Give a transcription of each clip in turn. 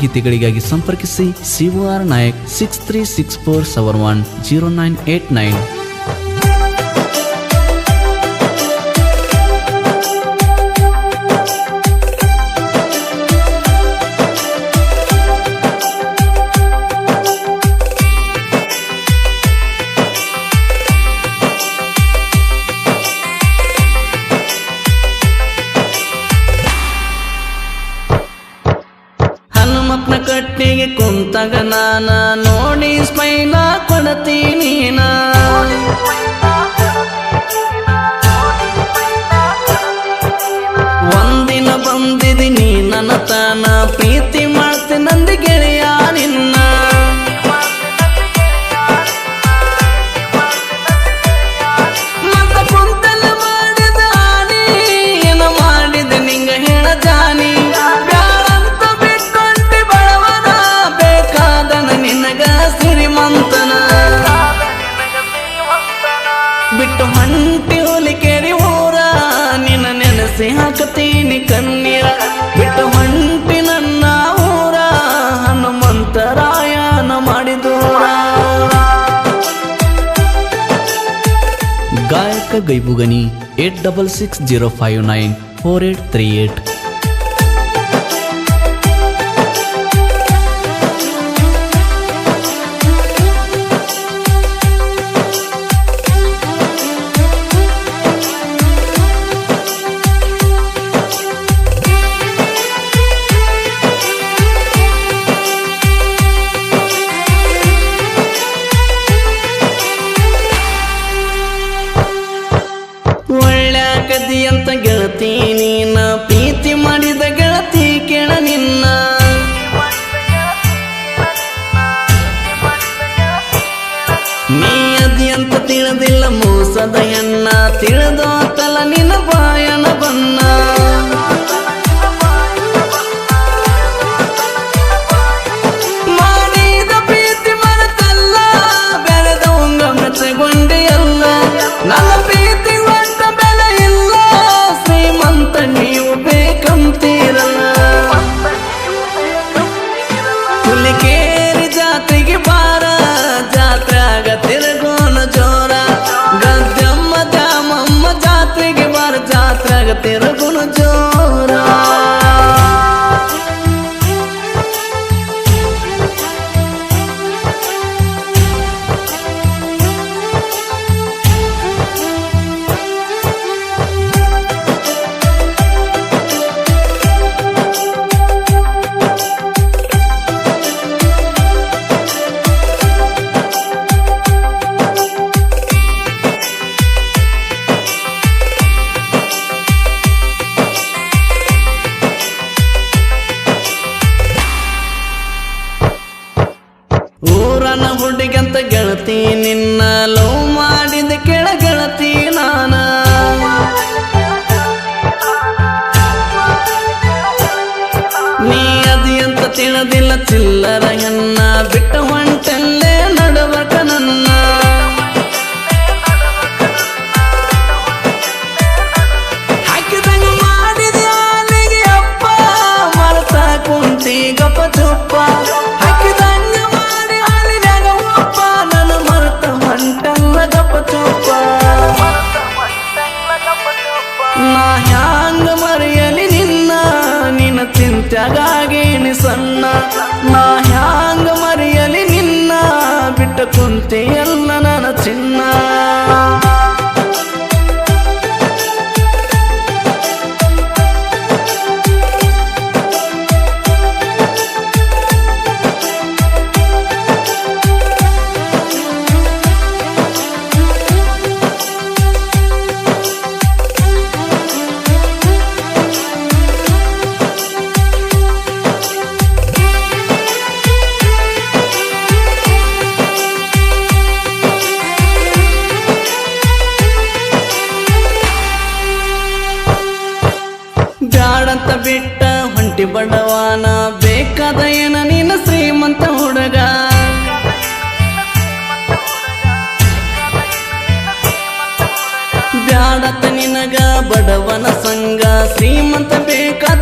ಗೀತೆಗಳಿಗಾಗಿ ಸಂಪರ್ಕಿಸಿ Shiva R Nayak six three six four seven one zero nine eight nine ಕುಂತಗ ನಾನ ನೋಡಿ ಗಾಯಕ Gaibugani eight double six zero five nine four eight three eight. ಊರನ ಹುಡುಗಂತ ಗೆಳತಿ, ನಿನ್ನ love ಮಾಡಿದ ಕೆಳ ಗೆಳತಿ ನಾನ. ನೀ ಅದಿ ಅಂತ ತಿಳಿದಿಲ್ಲ ಚಿಲ್ಲರ ಎನ್ನ ಬಿಟ್ಟ ಹೊಂಟಲ್ಲೇ ನಡುವಕ ನನ್ನ. ಹಾಕಿದಂಗ ಮಾಡಿದ ಅಪ್ಪ ಮರತ ಕುಂತಿ ಚಿಂತ್ಯಾಗೇನಿ ಸಣ್ಣ ನಾ ಹ್ಯಾಂಗ ಮರೆಯಲಿ ನಿನ್ನ ಬಿಟ್ಟ ಕುಂತಿ ಎಲ್ಲ ನನ್ನ ಚಿನ್ನ. ಬ್ಯಾಡತ್ತ ನಿನಗ ಬಡವನ ಸಂಗ ಶ್ರೀಮಂತ ಬೇಕಾದ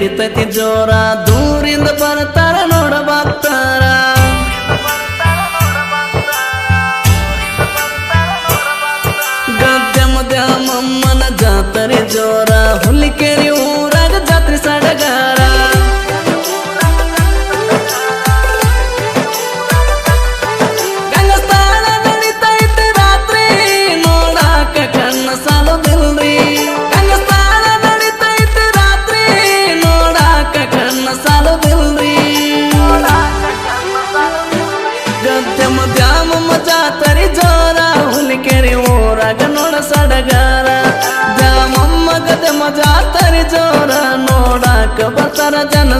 ನಡಿತೈತಿ ಜೋರ ದೂರಿಂದ ಬರ್ತಾರ তারা যেন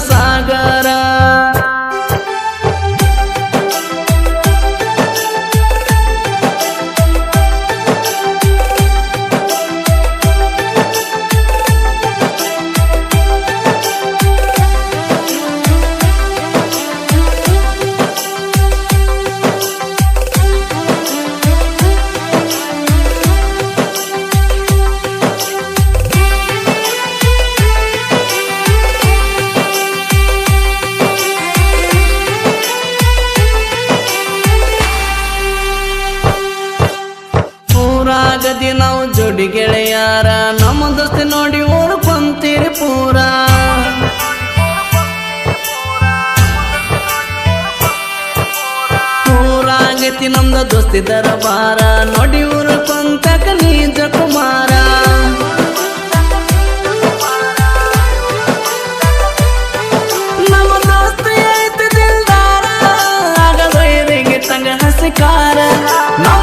ಆಗದಿ ನಾವು ಜೋಡಿ ಗೆಳೆಯಾರ. ನಮ್ಮ ದೋಸ್ತಿ ನೋಡಿ ಓಡ್ಕೊಂತೀರಿ ಪೂರ. ಪೂರ ಆಗೈತಿ ನಮ್ದ ದೋಸ್ತಿ ದರಬಾರ. ನೋಡಿ ಊರ್ಕೊಂತಕ ನೀಜ ಕುಮಾರ ನಮ್ಮ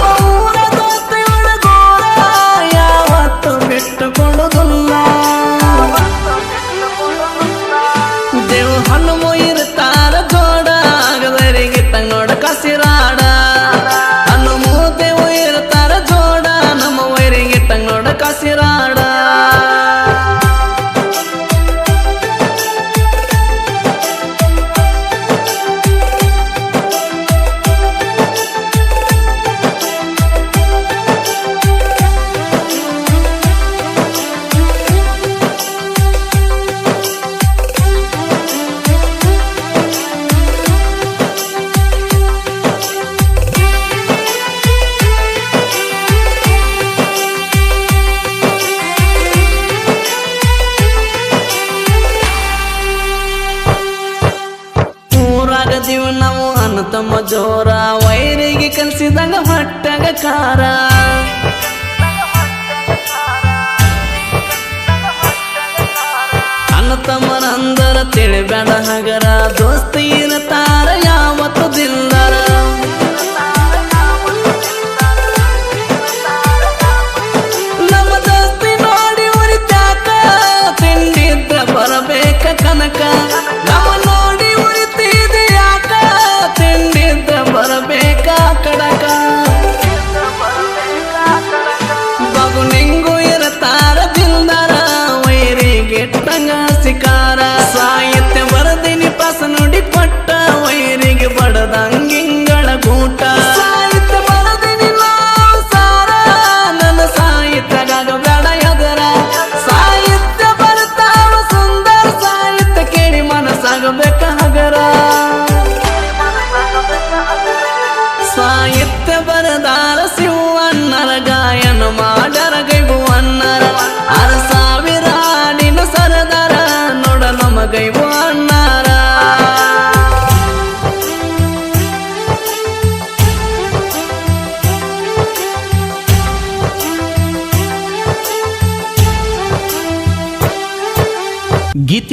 কারা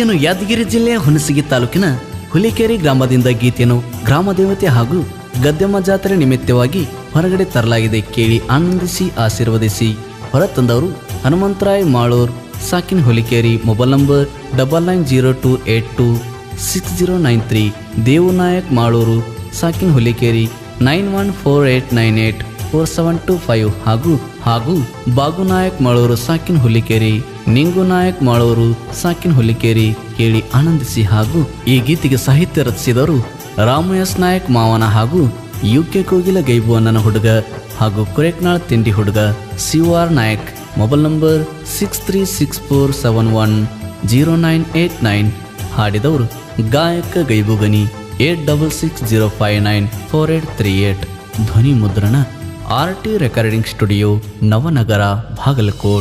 ಗೀತೆಯನ್ನು ಯಾದಗಿರಿ ಜಿಲ್ಲೆಯ ಹುಣಸಗಿ ತಾಲೂಕಿನ ಹುಲಿಕೇರಿ ಗ್ರಾಮದಿಂದ ಗೀತೆಯನ್ನು ಗ್ರಾಮ ದೇವತೆ ಹಾಗೂ ಗದ್ದೆಮ್ಮ ಜಾತ್ರೆ ನಿಮಿತ್ತವಾಗಿ ಹೊರಗಡೆ ತರಲಾಗಿದೆ ಕೇಳಿ ಆನಂದಿಸಿ, ಆಶೀರ್ವದಿಸಿ. ಹೊರತಂದವರು Hanumantharay Malur, ಸಾಕಿನ್ Hulikeri, mobile number double nine zero two eight two six zero nine three, Devanayak Malur, ಸಾಕಿನ್ Hulikeri nine one four eight nine eight four seven two five ಹಾಗೂ ಹಾಗೂ ಬಾಗುನಾಯಕ್ ಮಾಳೂರು, ಸಾಕಿನ್ ಹುಲಿಕೇರಿ. ನಿಂಗು ನಾಯಕ್ ಮಾಳೂರು ಸಾಕಿನ್ ಹುಲಿಕೇರಿ ಕೇಳಿ ಆನಂದಿಸಿ ಹಾಗೂ ಈ ಗೀತೆಗೆ ಸಾಹಿತ್ಯ ರಚಿಸಿದವರು ರಾಮು ಎಸ್ ನಾಯಕ್ ಮಾವನ ಹಾಗೂ ಯು ಕೆ ಕೋಗಿಲ ಗೈಬುವನ್ನನ ಹುಡುಗ ಹಾಗೂ ಕುರೆಕ್ನಾಳ್ ತಿಂಡಿ ಹುಡುಗ R Nayak. Mobile number six three six four seven one zero nine eight nine ಹಾಡಿದವರು ಗಾಯಕ Gaibugani eight double six zero five nine four eight three eight ಧ್ವನಿ ಮುದ್ರಣ R T recording studio Navanagar, Bagalkot.